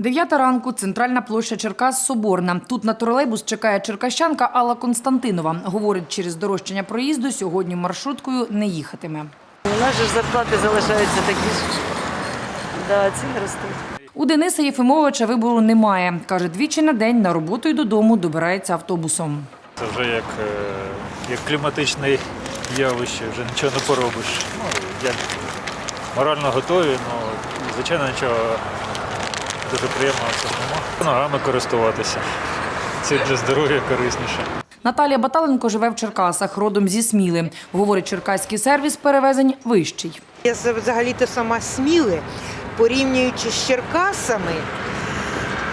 Дев'ята ранку, центральна площа Черкас Соборна. Тут на тролейбус чекає черкащанка Алла Константинова. Говорить, через дорожчання проїзду сьогодні маршруткою не їхатиме. У нас же ж зарплати залишаються такі ж. Да, ціни ростуть. У Дениса Єфимовича вибору немає. Каже, двічі на день на роботу і додому добирається автобусом. Це вже як, е, як кліматичне явище, вже нічого не поробиш. Ну, як морально готові, ну, звичайно, нічого дуже цьому. Ногами користуватися. Це для здоров'я корисніше. Наталія Баталенко живе в Черкасах, родом зі Сміли. Говорить, черкаський сервіс перевезень вищий. Я взагалі-то сама сміли, порівнюючи з Черкасами,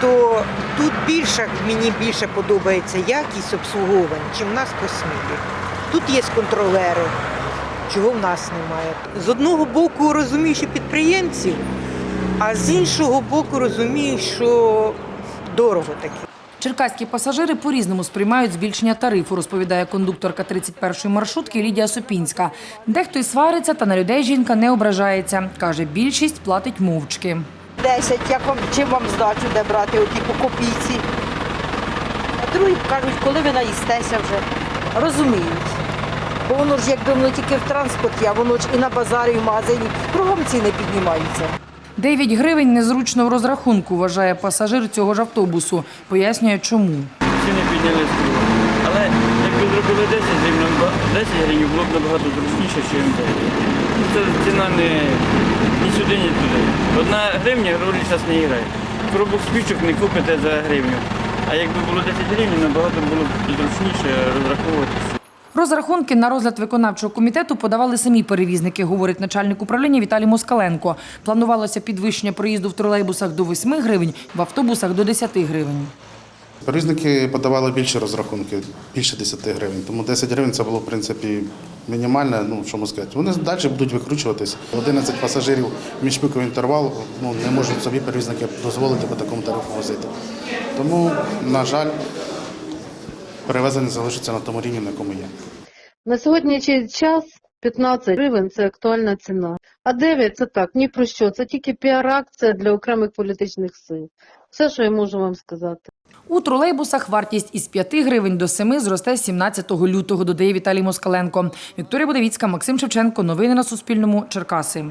то тут більше, мені більше подобається якість обслуговувань, чим в нас по смілі. Тут є контролери, чого в нас немає. З одного боку розумію, що підприємців, а з іншого боку розумію, що дорого таке. Черкаські пасажири по-різному сприймають збільшення тарифу, розповідає кондукторка 31-ї маршрутки Лідія Сопінська. Дехто й свариться, та на людей жінка не ображається. Каже, більшість платить мовчки. 10, як вам, чим вам здачу де брати, оті по копійці. А другі кажуть, коли ви наїстеся вже. Розуміють. Бо воно ж якби воно тільки в транспорті, а воно ж і на базарі, і в магазині. Кругом ціни піднімаються. 9 гривень незручно в розрахунку, вважає пасажир цього ж автобусу. Пояснює, чому. ціни піднялись. Але якби зробили 10 гривень, 10 гривень було б набагато зручніше, ніж 9. Ну, Це ціна не ні сюди, ні туди. Одна гривня ролі зараз не грає. Коробок спічок не купите за гривню. А якби було 10 гривень, набагато було б зручніше розраховуватися. Розрахунки на розгляд виконавчого комітету подавали самі перевізники, говорить начальник управління Віталій Москаленко. Планувалося підвищення проїзду в тролейбусах до 8 гривень, в автобусах до 10 гривень. Перевізники подавали більше розрахунки, більше 10 гривень. Тому 10 гривень це було в принципі мінімальне. Ну що можна сказати. Вони далі будуть викручуватись. 11 пасажирів міжпіковий інтервал ну не можуть собі перевізники дозволити по такому тарифу возити. Тому, на жаль, перевезення залишиться на тому рівні, на якому є. На сьогоднішній час 15 гривень це актуальна ціна. А 9 це так, ні про що. Це тільки піар-акція для окремих політичних сил. Все, що я можу вам сказати. У тролейбусах вартість із 5 гривень до 7 зросте 17 лютого, додає Віталій Москаленко. Вікторія Будовіцька, Максим Шевченко. Новини на Суспільному. Черкаси.